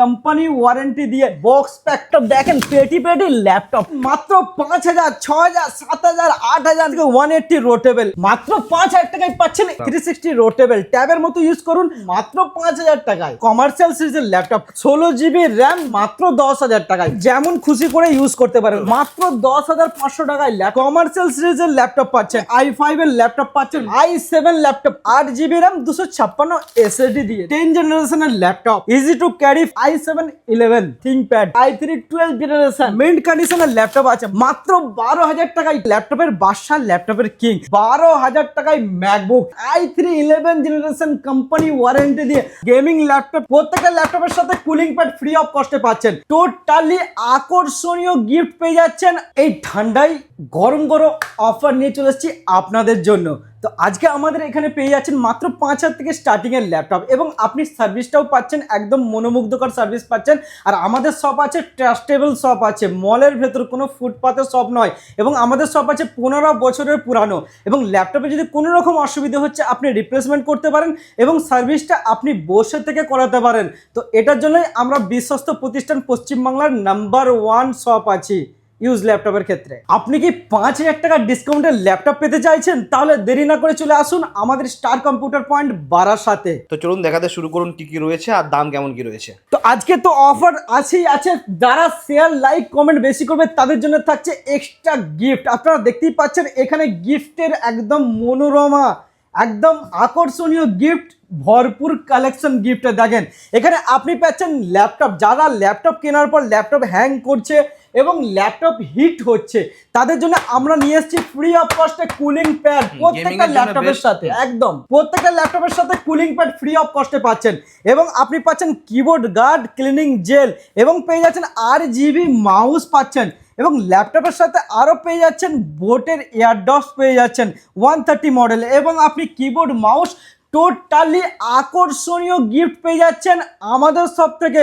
Company warranty দিয়ে box প্যাকটপ দেখেন পেটি পেটি ল্যাপটপ মাত্র পাঁচ হাজার ছ হাজার, সাত হাজার, আট হাজার থেকে ওয়ান এইটটি রোটেবেল মাত্র পাঁচ হাজার টাকায় পাচ্ছেন থ্রি সিক্সটি রোটেবেল ট্যাবের মতো ইউজ করুন, মাত্র পাঁচ হাজার টাকায়। কমার্শিয়াল সিরিজের ল্যাপটপ ষোলো জিবি র্যাম মাত্র দশ হাজার টাকায়। যেমন খুশি করে ইউজ করতে পারেন, মাত্র দশ হাজার পাঁচশো টাকায় কমার্শিয়াল সিরিজের ল্যাপটপ পাচ্ছেন আই ফাইভ এর ল্যাপটপ পাচ্ছেন আই সেভেন ল্যাপটপ আট জিবি র্যাম দুশো ছাপ্পান্ন এসএসডি দিয়ে। টেন জেনারেশনের laptop easy to carry I seven eleven ThinkPad I three twelve generation mint কন্ডিশনের ল্যাপটপ আছে। মাত্র বারো হাজার টাকায় ল্যাপটপের বাদশাহ ল্যাপটপের কিং বারো হাজার টাকায় MacBook i three eleven generation company warranty দিয়ে গেমিং ল্যাপটপ প্রত্যেকটা ল্যাপটপের সাথে কুলিং প্যাড ফ্রি অফ কস্টে পাচ্ছেন। টোটালি আকর্ষণীয় গিফট পেয়ে যাচ্ছেন। এই ঠান্ডায় গরম গরম অফার নিয়ে চলে এসেছি আপনাদের জন্য। তো আজকে আমাদের এখানে পেয়ে যাচ্ছেন মাত্র পাঁচ হাজার থেকে স্টার্টিংয়ের ল্যাপটপ এবং আপনি সার্ভিসটাও পাচ্ছেন, একদম মনোমুগ্ধকর সার্ভিস পাচ্ছেন। আর আমাদের শপ আছে ট্রাস্টেবল শপ আছে মলের ভেতর কোনো ফুটপাতের শপ নয় এবং আমাদের শপ আছে পনেরো বছরের পুরানো এবং ল্যাপটপে যদি কোনো রকম অসুবিধা হচ্ছে, আপনি রিপ্লেসমেন্ট করতে পারেন এবং সার্ভিসটা আপনি বসে থেকে করাতে পারেন। তো এটার জন্যই আমরা বিশ্বস্ত প্রতিষ্ঠান পশ্চিমবাংলার নাম্বার ওয়ান শপ আছি। ইউজ ল্যাপটপের ক্ষেত্রে। আপনি কি পাঁচ হাজার টাকার ডিসকাউন্টের ল্যাপটপ পেতে চাইছেন? তাহলে দেরি না করে চলে আসুন আমাদের স্টার কম্পিউটার পয়েন্ট বারার সাথে। তো চলুন দেখাতে শুরু করুন কি কি রয়েছে আর দাম কেমন কি রয়েছে। তো আজকে তো অফার আছেই আছে। যারা শেয়ার লাইক কমেন্ট বেশি করবে তাদের জন্য থাকছে এক্সট্রা গিফট আপনারা দেখতেই পাচ্ছেন এখানে গিফটের একদম মনোরমা একদম আকর্ষণীয় গিফট ভরপুর কালেকশন গিফট দেখেন। এখানে আপনি পাচ্ছেন ল্যাপটপ যারা ল্যাপটপ কেনার পর ল্যাপটপ হ্যাং করছে এবং ল্যাপটপ হিট হচ্ছে। তাদের জন্য আমরা নিয়ে এসেছি ফ্রি অফ কস্টে কুলিং প্যাড প্রত্যেকটা ল্যাপটপের সাথে একদম। প্রত্যেকটা ল্যাপটপের সাথে কুলিং প্যাড ফ্রি অফ কস্টে পাচ্ছেন। এবং আপনি পাচ্ছেন কিবোর্ড গার্ড ক্লিনিং জেল এবং পেয়ে যাচ্ছেন আর জিবি মাউস পাচ্ছেন। এবং ল্যাপটপের সাথে আরও পেয়ে যাচ্ছেন বোটের এয়ারডপস পেয়ে যাচ্ছেন। ওয়ান থার্টি মডেল এবং আপনি কিবোর্ড মাউস টোটালি আকর্ষণীয় গিফট পেয়ে যাচ্ছেন আমাদের সব থেকে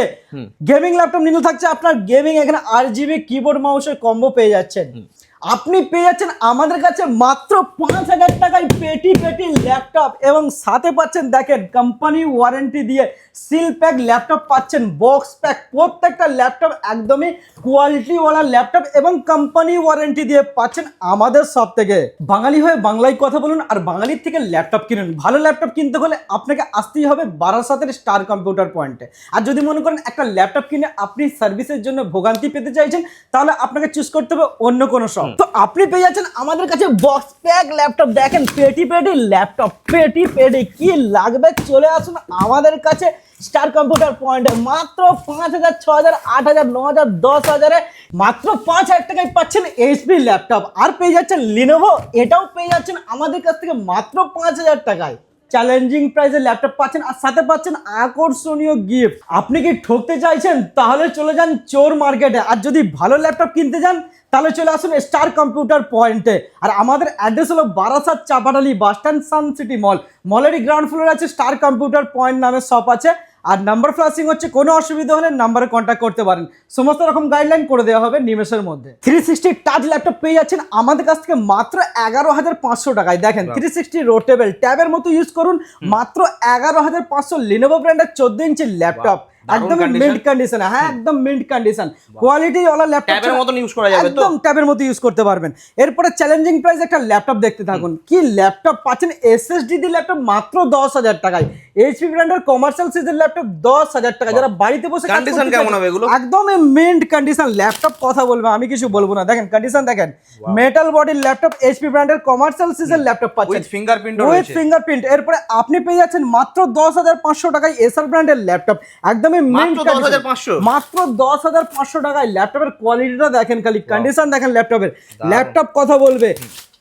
গেমিং ল্যাপটপ নিতে থাকছে আপনার গেমিং এখানে আর জিবি কিবোর্ড মাউসের কম্বো পেয়ে যাচ্ছেন। আপনি পেয়ে যাচ্ছেন আমাদের কাছে মাত্র পাঁচ হাজার টাকায় পেটি পেটি ল্যাপটপ এবং সাথে পাচ্ছেন দেখেন কোম্পানি ওয়ারেন্টি দিয়ে সিল প্যাক ল্যাপটপ পাচ্ছেন বক্স প্যাক প্রত্যেকটা ল্যাপটপ একদমই কোয়ালিটিওয়ালা ল্যাপটপ এবং কোম্পানি ওয়ারেন্টি দিয়ে পাচ্ছেন আমাদের সব থেকে। বাঙালি হয়ে বাংলায় কথা বলুন আর বাঙালির থেকে ল্যাপটপ কিনুন। ভালো ল্যাপটপ কিনতে হলে আপনাকে আসতেই হবে বারাসাতের স্টার কম্পিউটার পয়েন্টে আর যদি মনে করেন একটা ল্যাপটপ কিনে আপনি সার্ভিসের জন্য ভোগান্তি পেতে চাইছেন, তাহলে আপনাকে চুজ করতে হবে অন্য কোনো শপ তো আপনি পেয়ে যাচ্ছেন আমাদের কাছে বক্স প্যাক ল্যাপটপ দেখেন, পেটি পেটি ল্যাপটপ পেটি পেটি। কি লাগবে চলে আসুন আমাদের কাছে স্টার কম্পিউটার পয়েন্টে মাত্র পাঁচ হাজার, ছ হাজার, আট হাজার, ন হাজার, দশ হাজারে মাত্র পাঁচ হাজার টাকায় পাচ্ছেন এইচপি ল্যাপটপ আর পেয়ে যাচ্ছেন লিনোভো এটাও পেয়ে যাচ্ছেন আমাদের কাছ থেকে মাত্র পাঁচ হাজার টাকায়। চ্যালেঞ্জিং প্রাইসের ল্যাপটপ পাচ্ছেন আর সাথে পাচ্ছেন আকর্ষণীয় গিফট আপনি কি ঠকতে চাইছেন? তাহলে চলে যান চোর মার্কেটে আর যদি ভালো ল্যাপটপ কিনতে যান, তাহলে চলে আসুন স্টার কম্পিউটার পয়েন্টে আর আমাদের অ্যাড্রেস হলো Barasat Chapatali bus stand Sun City Mall মলেরই ground floor আছে স্টার কম্পিউটার পয়েন্ট নামে শপ আছে। আর নাম্বার ফ্লাশিং হচ্ছে কোনো অসুবিধা হলে নাম্বারে কন্ট্যাক্ট করতে পারেন। সমস্ত রকম গাইডলাইন করে দেওয়া হবে নিমেষের মধ্যে। থ্রি সিক্সটি টাচ ল্যাপটপ পেয়ে যাচ্ছেন আমাদের কাছ থেকে মাত্র এগারো হাজার পাঁচশো টাকায়। দেখেন থ্রি সিক্সটি রোটেবেল ট্যাবের মতো ইউজ করুন মাত্র এগারো হাজার পাঁচশো লিনোভো ব্র্যান্ডের চোদ্দ ইঞ্চি ল্যাপটপ একদম condition। মিন্ট কন্ডিশন হ্যাঁ একদম মিন্ট কন্ডিশন কোয়ালিটি ওয়ালা ল্যাপটপ ট্যাবের ইউজ করা যাবে তো? একদম ট্যাবের মতো ইউজ করতে পারবেন। এরপরে চ্যালেঞ্জিং প্রাইস একটা ল্যাপটপ দেখতে থাকুন। কি ল্যাপটপ পাচ্ছেন? এসএসডি ল্যাপটপ মাত্র দশ হাজার টাকায়। এইচপি ব্র্যান্ডের কমার্শিয়াল সিজের ল্যাপটপ দশ হাজার টাকা যারা বাড়িতে বসে করতে কেমন হবে এগুলো? একদম মিন্ট কন্ডিশন ল্যাপটপ কথা বলব আমি কিছু বলব না। দেখেন কন্ডিশন দেখেন। মেটাল বডির ল্যাপটপ এইচপি ব্র্যান্ডের কমার্শিয়াল সিজের ল্যাপটপ পাচ্ছেন। উইথ ফিঙ্গারপ্রিন্ট উইথ ফিঙ্গারপ্রিন্ট এরপরে আপনি পেয়ে যাচ্ছেন মাত্র দশ হাজার পাঁচশো টাকায় এসআর ব্র্যান্ডের ল্যাপটপ একদমই মিন্ট মাত্র 10,500? মাত্র দশ হাজার পাঁচশো টাকায় ল্যাপটপের কোয়ালিটিটা দেখেন খালি কন্ডিশন দেখেন ল্যাপটপের। ল্যাপটপ কথা বলবে।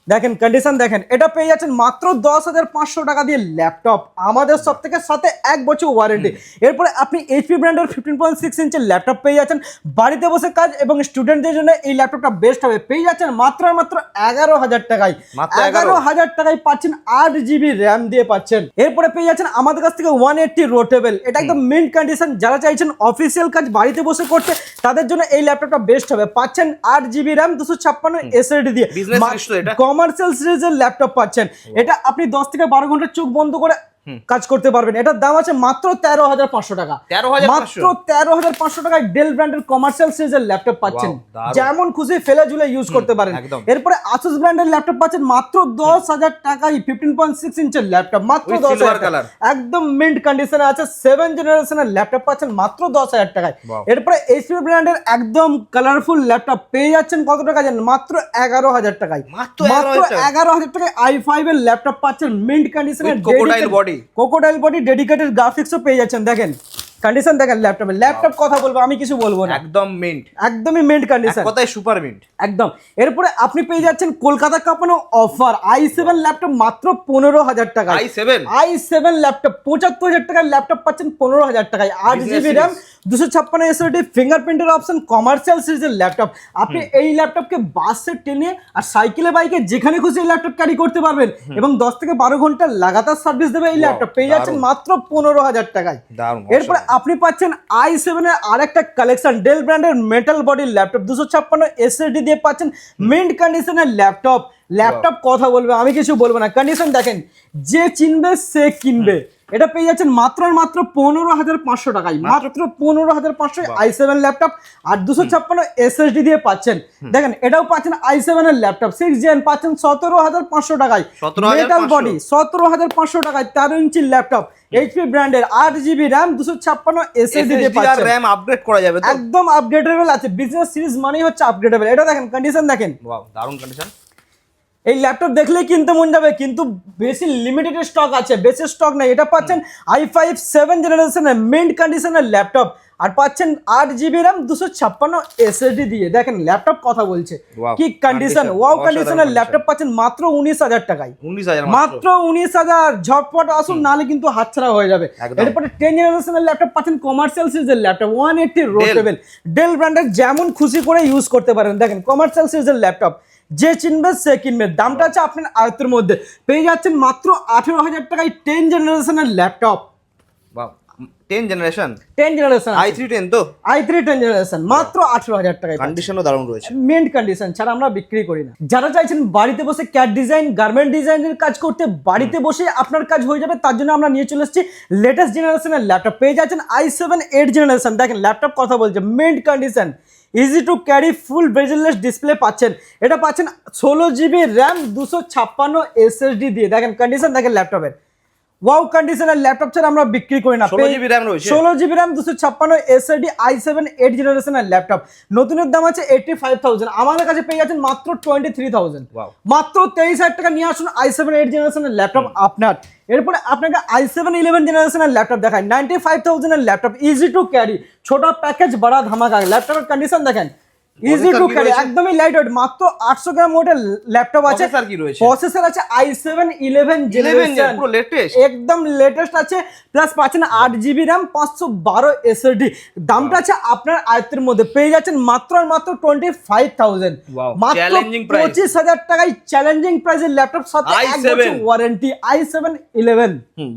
দেখেন কন্ডিশন দেখেন এটা পেয়ে যাচ্ছেন মাত্র দশ হাজার পাঁচশো টাকা দিয়ে ল্যাপটপ আমাদের সব থেকে সাথে এক বছর ওয়ারেন্টি এরপরে আপনি এইচপি ব্র্যান্ডের ফিফটিন পয়েন্ট সিক্স ইঞ্চের ল্যাপটপ পেয়ে যাচ্ছেন বাড়িতে বসে কাজ এবং স্টুডেন্টদের জন্য এই ল্যাপটপটা বেস্ট হবে। পেয়ে যাচ্ছেন মাত্র মাত্র এগারো হাজার টাকায়। এগারো। হাজার টাকায় পাচ্ছেন আট জিবি র্যাম দিয়ে পাচ্ছেন। এরপরে পেয়ে যাচ্ছেন আমাদের কাছ থেকে ওয়ান এইটটি রোটেবল এটা একদম মিন্ট কন্ডিশন যারা চাইছেন অফিসিয়াল কাজ বাড়িতে বসে করতে তাদের জন্য এই ল্যাপটপটা বেস্ট হবে। পাচ্ছেন আট জিবি র্যাম দুশো ছাপ্পান্ন এসএসডি দিয়ে। কমার্শিয়াল সিরিজের ল্যাপটপ পাচ্ছেন। এটা আপনি দশ থেকে বারো ঘণ্টা চোখ বন্ধ করে কাজ করতে পারবেন। এটার দাম আছে মাত্র তেরো হাজার পাঁচশো টাকা। মাত্র তেরো হাজার পাঁচশো টাকায় ডেল ব্র্যান্ডের কমার্শিয়াল সিরিজের ল্যাপটপ পাচ্ছেন। যেমন খুশি ফেলে ঝুলে ইউজ করতে পারেন। এরপরে আসুস ব্র্যান্ডের ল্যাপটপ পাচ্ছেন মাত্র দশ হাজার টাকায় ফিফটিন পয়েন্ট সিক্স ইঞ্চের ল্যাপটপ মাত্র দশ হাজার। একদম মিন্ট কন্ডিশনে আছে। সেভেন জেনারেশনের ল্যাপটপ পাচ্ছেন মাত্র দশ হাজার টাকায়। এরপরে এইচপি ব্র্যান্ডের একদম কালারফুল ল্যাপটপ পেয়ে যাচ্ছেন কত টাকা জানেন? মাত্র এগারো হাজার টাকায়। মাত্র মাত্র 11,000 টাকায়? এগারো হাজার টাকায় আই ফাইভ এর ল্যাপটপ পাচ্ছেন মিন্ট কন্ডিশনের body। কোকোডাইল বডি ডেডিকেটেড গ্রাফিক্সও পেয়ে যাচ্ছেন দেখেন। কন্ডিশন দেখেন ল্যাপটপে ল্যাপটপ কথা বলব আমি কিছু বলব না। একদম মিন্ট একদমই মিন্ট কন্ডিশন কথাই সুপার মিন্ট একদম। এরপরে আপনি পেয়ে যাচ্ছেন কলকাতা কাপানো অফার আই সেভেন ল্যাপটপ মাত্র পনেরো হাজার টাকা I seven I seven laptop পঁচাত্তর হাজার টাকার ল্যাপটপ পাচ্ছেন পনেরো হাজার টাকায়। আট জিবি র্যাম দুশো ছাপ্পান্ন এসওডি ফিঙ্গারপ্রিন্টের অপশন কমার্শিয়াল সিরিজের ল্যাপটপ আপনি এই ল্যাপটপকে বাসে টেনে আর সাইকেলে বাইকে যেখানে খুশি এই ল্যাপটপ ক্যারি করতে পারবেন। এবং দশ থেকে বারো ঘণ্টা লাগাতার সার্ভিস দেবে এই ল্যাপটপ পেয়ে যাচ্ছেন মাত্র পনেরো হাজার টাকায়। এরপরে আপনি পাচ্ছেন আই সেভেনের আরেকটা কালেকশন ডেল ব্র্যান্ডের মেটাল বডির ল্যাপটপ দুশো ছাপ্পান্ন এসএসডি দিয়ে পাচ্ছেন মিন্ট কন্ডিশনের ল্যাপটপ ল্যাপটপ কথা বলবে আমি কিছু বলব না। কন্ডিশন দেখেন যে চিনবে সে কিনবে। এটা পেয়ে যাচ্ছেন মাত্র আর মাত্র পনেরো হাজার পাঁচশো টাকায়। মাত্র? পনেরো হাজার পাঁচশো আই সেভেন ল্যাপটপ আর দুশো ছাপ্পান্ন এসএসডি দিয়ে পাচ্ছেন। দেখেন এটাও পাচ্ছেন আই সেভেনের ল্যাপটপ সিক্স জেন পাচ্ছেন সতেরো হাজার পাঁচশো টাকায়। 17,500 মেটাল বডি সতেরো হাজার পাঁচশো টাকায় তেরো ইঞ্চির ল্যাপটপ এইচপি ব্র্যান্ডের আট জিবি র্যাম দুশো ছাপ্পান্ন এসএসডি দিয়ে পাচ্ছেন। র‍্যাম আপগ্রেড করা যাবে একদম আপগ্রেডেবল আছে। বিজনেস সিরিজ মানেই হচ্ছে আপগ্রেডেবল এটা দেখেন কন্ডিশন দেখেন। দারুণ কন্ডিশন এই ল্যাপটপ দেখলেই কিনতে মন যাবে কিন্তু বেশি লিমিটেড স্টক আছে বেশি স্টক নেই। এটা পাচ্ছেন আই ফাইভ সেভেন জেনারেশনের মিন্ট কন্ডিশনের ল্যাপটপ আর পাচ্ছেন আট জিবি র্যাম দুশো ছাপ্পান্ন এসএসডি দিয়ে। দেখেন ল্যাপটপ কথা বলছে। কি কন্ডিশন ওয়াও কন্ডিশনের ল্যাপটপ পাচ্ছেন মাত্র উনিশ হাজার টাকায়। উনিশ হাজার মাত্র। উনিশ হাজার। ঝটপট আসুন নাহলে কিন্তু হাতছাড়া হয়ে যাবে। এরপরে টেন জেনারেশনের ল্যাপটপ পাচ্ছেন কমার্শিয়াল সিরিজের laptop one eighty rotatable Dell ব্র্যান্ডের যেমন খুশি করে ইউজ করতে পারেন। দেখেন কমার্শিয়াল সিরিজের ল্যাপটপ যে চিনবে সে কিনবে। দামটা আছে আপনার আয়ত্তের মধ্যে। পেয়ে যাচ্ছেন মাত্র আঠেরো হাজার টাকায় টেন জেনারেশনের laptop ten generation ten generation I three ten তো? আই থ্রি টেন জেনারেশন মাত্র আঠেরো হাজার টাকায়। কন্ডিশনও দারুণ রয়েছে। মেন্ট কন্ডিশন ছাড়া আমরা বিক্রি করি না। যারা চাইছেন বাড়িতে বসে ক্যাট ডিজাইন গার্মেন্ট ডিজাইনের কাজ করতে বাড়িতে বসে আপনার কাজ হয়ে যাবে তার জন্য আমরা নিয়ে চলে এসেছি লেটেস্ট জেনারেশনের ল্যাপটপ পেয়ে যাচ্ছেন আই সেভেন এইট জেনারেশন দেখেন ল্যাপটপ কথা বলছে। Mint condition easy to carry full bezelless display পাচ্ছেন। এটা পাচ্ছেন ষোলো জিবি র্যাম দুশো ছাপ্পান্ন এসএসডি দিয়ে। দেখেন কন্ডিশন দেখেন ল্যাপটপের ওয়াও কন্ডিশনের ল্যাপটপ ছাড়া আমরা বিক্রি করি না। 16 GB RAM রয়েছে? ষোলো জিবি র্যাম দুশো ছাপ্পান্ন এসএডি আই সেভেন এইট জেনারেশনের ল্যাপটপ নতুনের দাম আছে এইটটি ফাইভ থাউজেন্ড আমাদের কাছে পেয়ে যাচ্ছেন মাত্র টোয়েন্টি থ্রি থাউজেন্ড. মাত্র তেইশ হাজার টাকা নিয়ে আসুন আই সেভেন এইট জেনারেশনের ল্যাপটপ আপনার। এরপরে আপনাকে আই সেভেন ইলেভেন জেনারেশনের ল্যাপটপ দেখায়। নাইনটি ফাইভ থাউজেন্ডের ল্যাপটপ ইজি টু ক্যারি ছোট প্যাকেজ বড়া ধামাকা। ল্যাপটপের কন্ডিশন দেখেন। ইজি টু ক্যারি একদমই লাইট ওয়েট মাত্র আটশো গ্রাম ওয়েটের ল্যাপটপ আছে। Processor কি রয়েছে? প্রসেসর আছে আই সেভেন ইলেভেন 11 জেনারেশন পুরো লেটেস্ট একদম লেটেস্ট আছে প্লাস পাচ্ছেন আট জিবি র্যাম পাঁচশো বারো এসএসডি দামটা আছে আপনার আয়ত্তের মধ্যে পেয়ে যাচ্ছেন মাত্র আর মাত্র টোয়েন্টি ফাইভ থাউজেন্ড Wow, মাত্র challenging price। পঁচিশ হাজার টাকায় চ্যালেঞ্জিং প্রাইসের ল্যাপটপ সাথে এক বছর warranty I seven eleven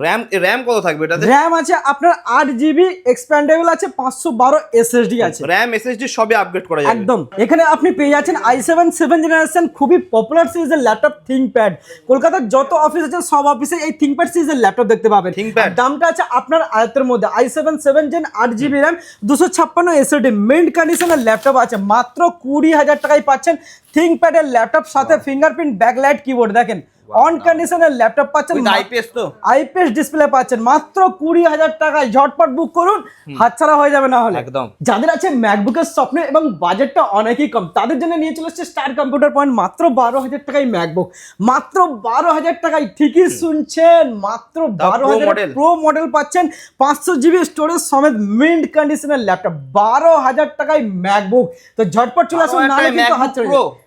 RAM RAM কত থাকবে এটাতে? র্যাম আছে আপনার আট জিবি এক্সপ্যান্ডেবল আছে পাঁচশো বারো এসএসডি আছে। র্যাম এসএসডি সবই আপগ্রেড করা যাবে। একদম। এখানে আপনি পেয়ে যাচ্ছেন আই সেভেন সেভেন জেনারেশন খুবই পপুলার সিরিজের ল্যাপটপ থিঙ্কপ্যাড কলকাতার যত অফিস আছে সব অফিসে এই থিঙ্কপ্যাড সিরিজের ল্যাপটপ দেখতে পাবেন। দামটা আছে আপনার আয়ত্তের মধ্যে। আই সেভেন সেভেন জেন আট জিবি র্যাম দুশো ছাপ্পান্ন এসএডি মেন্ট কন্ডিশনের ল্যাপটপ আছে। মাত্র কুড়ি হাজার টাকায় পাচ্ছেন থিঙ্কপ্যাডের ল্যাপটপ সাথে ফিঙ্গারপ্রিন্ট ব্যাকলাইট কিবোর্ড দেখেন অন কন্ডিশনের ল্যাপটপ পাচ্ছেন আইপিএস তো? আইপিএস ডিসপ্লে পাচ্ছেন। মাত্র কুড়ি হাজার টাকায় ঝটপট বুক করুন হাতছাড়া হয়ে যাবে না হলে। একদম। যাদের আছে ম্যাকবুকের স্বপ্ন এবং বাজেটটা অনেকই কম তাদের জন্য নিয়ে চলে এসছে স্টার কম্পিউটার পয়েন্ট মাত্র বারো হাজার টাকায় ম্যাকবুক মাত্র বারো হাজার টাকায় ঠিকই শুনছেন মাত্র বারো হাজার। প্রো মডেল পাচ্ছেন পাঁচশো জিবি স্টোরেজ সমেত মিন্ট কন্ডিশনের ল্যাপটপ বারো হাজার টাকায় ম্যাকবুক তো ঝটপট চলে আসুন 12,000 নাহলে টাকায় কিন্তু হাত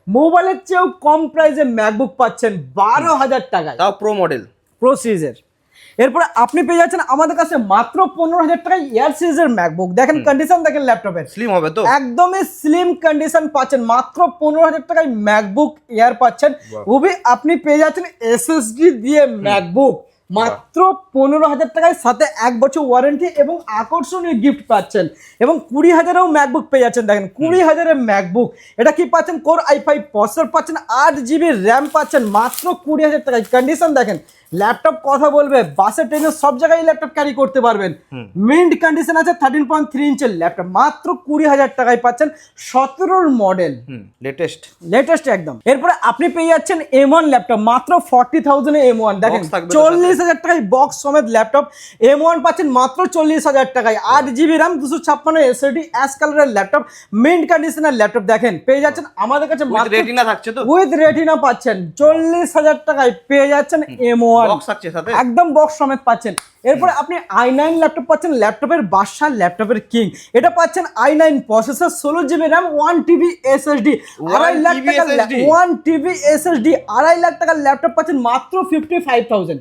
মোবাইলের চেয়েও কম প্রাইসে ম্যাকবুক পাচ্ছেন বারো হাজার টাকায়। তাও প্রো মডেল প্রো সিরিজের এরপরে আপনি পেয়ে যাচ্ছেন আমাদের কাছে মাত্র পনেরো হাজার টাকায় এয়ার সিরিজের ম্যাকবুক দেখেন কন্ডিশন দেখেন ল্যাপটপের স্লিম হবে তো? একদমই স্লিম কন্ডিশন পাচ্ছেন। মাত্র পনেরো হাজার টাকায় ম্যাকবুক এয়ার পাচ্ছেন. ওবি আপনি পেয়ে যাচ্ছেন এসএসডি দিয়ে ম্যাকবুক মাত্র পনেরো হাজার টাকায় সাথে এক বছর ওয়ারেন্টি এবং আকর্ষণীয় গিফট পাচ্ছেন। এবং কুড়ি হাজারেও ম্যাকবুক পেয়ে যাচ্ছেন দেখেন কুড়ি হাজারের ম্যাকবুক এটা কি পাচ্ছেন? কোর আই ফাইভ প্রসেসর পাচ্ছেন আট জিবি র্যাম পাচ্ছেন মাত্র কুড়ি হাজার টাকায়। কন্ডিশন দেখেন ল্যাপটপ কথা বলবে বাসে ট্রেনে সব জায়গায় ল্যাপটপ ক্যারি করতে পারবেন। মিন্ট কন্ডিশন আছে থার্টিন পয়েন্ট থ্রি ইঞ্চের ল্যাপটপ মাত্র কুড়ি হাজার টাকায় পাচ্ছেন সতেরোর মডেল লেটেস্ট লেটেস্ট একদম। এরপরে আপনি পেয়ে যাচ্ছেন এম ওয়ান ল্যাপটপ মাত্র ফর্টি থাউজেন্ড এম ওয়ান দেখেন চল্লিশ হাজার টাকায় বক্স সমেত ল্যাপটপ এম ওয়ান পাচ্ছেন মাত্র চল্লিশ হাজার টাকায়। আট জিবি র্যাম দুশো ছাপ্পান্ন এসএডি অ্যাশ কালারের ল্যাপটপ মিন্ট কন্ডিশনের ল্যাপটপ। দেখেন পেয়ে যাচ্ছেন আমাদের কাছে রেটিনা থাকছে তো? উইথ রেটিনা পাচ্ছেন চল্লিশ হাজার টাকায় পেয়ে যাচ্ছেন এম ওয়ান একদম বক্স সমেত পাচ্ছেন। এরপরে আপনি আই নাইন ল্যাপটপ পাচ্ছেন ল্যাপটপের বাদশাহ ল্যাপটপের কিং এটা পাচ্ছেন আই নাইন প্রসেসর ষোলো GB RAM one TB SSD আড়াই লাখ টাকা ওয়ান টিবি এসএসডি আড়াই লাখ টাকার ল্যাপটপ পাচ্ছেন মাত্র ফিফটি ফাইভ থাউজেন্ড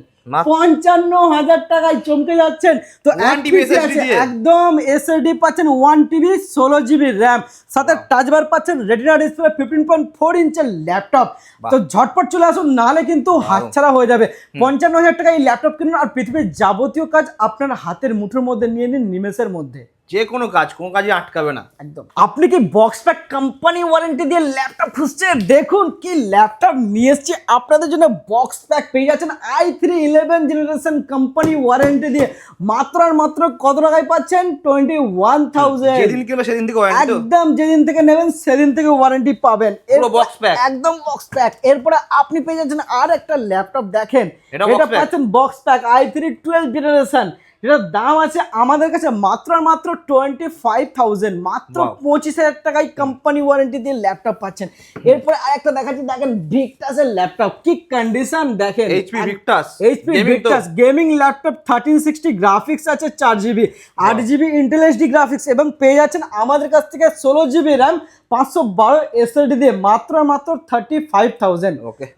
পঞ্চান্ন হাজার টাকায় চমকে যাচ্ছেন। তো 1 এক TB piece SSD আছে, দিয়ে? একদম এসএসডি পাচ্ছেন ওয়ান টিবি ষোলো জিবি র্যাম সাথে টাচবার পাচ্ছেন retina display fifteen point four ইঞ্চের laptop তো ঝটপট চলে আসুন নাহলে কিন্তু হাতছাড়া হয়ে যাবে। পঞ্চান্ন হাজার টাকা এই ল্যাপটপ কিনুন আর পৃথিবীর যাবতীয় কাজ আপনার হাতের মুঠোর মধ্যে নিয়ে নিন নিমেষের মধ্যে। যে কোনো কাজ কোনো কাজে আটকাবে না। একদম। আপনি কি বক্স প্যাক কোম্পানি ওয়ারেন্টি দিয়ে ল্যাপটপ খুঁজছেন? দেখুন কি ল্যাপটপ নিয়ে এসছি। আপনাদের জন্য বক্স প্যাক পেয়ে যাচ্ছেন I three eleven generation company warranty দিয়ে। মাত্র আর মাত্র কত টাকায় পাচ্ছেন? টোয়েন্টি ওয়ান থাউজেন্ড যেদিন কিনবে সেদিন থেকে একদম যেদিন থেকে নেবেন সেদিন থেকে ওয়ারেন্টি পাবেন। box pack। একদম বক্স প্যাক এরপরে আপনি পেয়ে যাচ্ছেন আর একটা ল্যাপটপ দেখেন। এটা? পাচ্ছেন box pack I three twelve generation এটার দাম আছে আমাদের কাছে মাত্র মাত্র টোয়েন্টি ফাইভ থাউজেন্ড মাত্র পঁচিশ হাজার টাকায় কোম্পানি ওয়ারেন্টি দিয়ে ল্যাপটপ পাচ্ছেন। এরপরে আরেকটা দেখাচ্ছি দেখেন ভিক্টাসের ল্যাপটপ কি কন্ডিশন দেখেন? HP Victus HP Victus gaming laptop thirteen sixty graphics আছে চার জিবি আট জিবি ইন্টেল এইচডি গ্রাফিক্স এবং পেয়ে যাচ্ছেন আমাদের কাছ থেকে ষোলো জিবি র্যাম পাঁচশো বারো এসএলডি দিয়ে মাত্র মাত্র থার্টি ফাইভ থাউজেন্ড.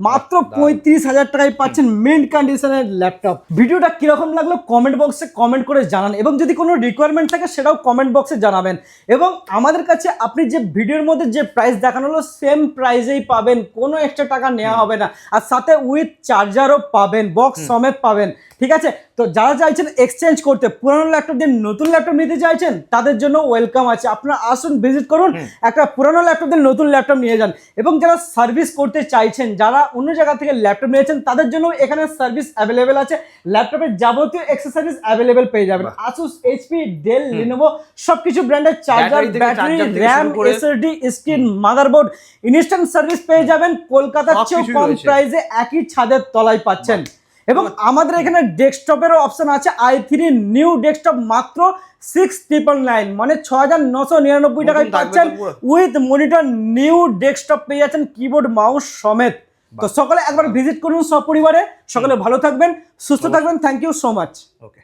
মাত্র পঁয়ত্রিশ হাজার টাকায় পাচ্ছেন মিন্ট কন্ডিশনের ল্যাপটপ ভিডিওটা কীরকম লাগল? কমেন্ট বক্সে কমেন্ট করে জানান এবং যদি কোনো রিকোয়ারমেন্ট থাকে সেটাও কমেন্ট বক্সে জানাবেন। এবং আমাদের কাছে আপনি যে ভিডিওর মধ্যে যে প্রাইস দেখানো হলো সেম প্রাইসেই পাবেন কোনো এক্সট্রা টাকা নেওয়া হবে না। আর সাথে উইথ চার্জারও পাবেন বক্স সমেত পাবেন ঠিক আছে? তো যারা চাইছেন এক্সচেঞ্জ করতে পুরানো ল্যাপটপ দিয়ে নতুন ল্যাপটপ নিতে চাইছেন তাদের জন্য ওয়েলকাম আছে। আপনারা আসুন ভিজিট করুন একটা পুরানো ল্যাপটপ দিয়ে নতুন ল্যাপটপ নিয়ে যান। এবং যারা সার্ভিস করতে চাইছেন যারা অন্য জায়গা থেকে ল্যাপটপ নিয়েছেন তাদের জন্য এখানে সার্ভিস অ্যাভেলেবেল আছে। ল্যাপটপের যাবতীয় এক্সেসরিজ অ্যাভেলেবেল পেয়ে যাবেন। আসুস এইচপি ডেল লিনোভো সবকিছু ব্র্যান্ডের charger battery RAM SSD screen motherboard instant service পেয়ে যাবেন। কলকাতার কিছুই কম প্রাইসে একই ছাদের তলায় পাচ্ছেন। এবং আমাদের এখানে ডেস্কটপেরও অপশন আছে। আই থ্রি নিউ ডেস্কটপ মাত্র সিক্স ট্রিপল নাইন মানে ছ হাজার নশো নিরানব্বই টাকায় পাচ্ছেন উইথ মনিটর নিউ ডেস্কটপ পেয়ে যাচ্ছেন কিবোর্ড মাউস সমেত। তো সকলে একবার ভিজিট করুন সপরিবারে। সকলে ভালো থাকবেন সুস্থ থাকবেন। Thank you so much okay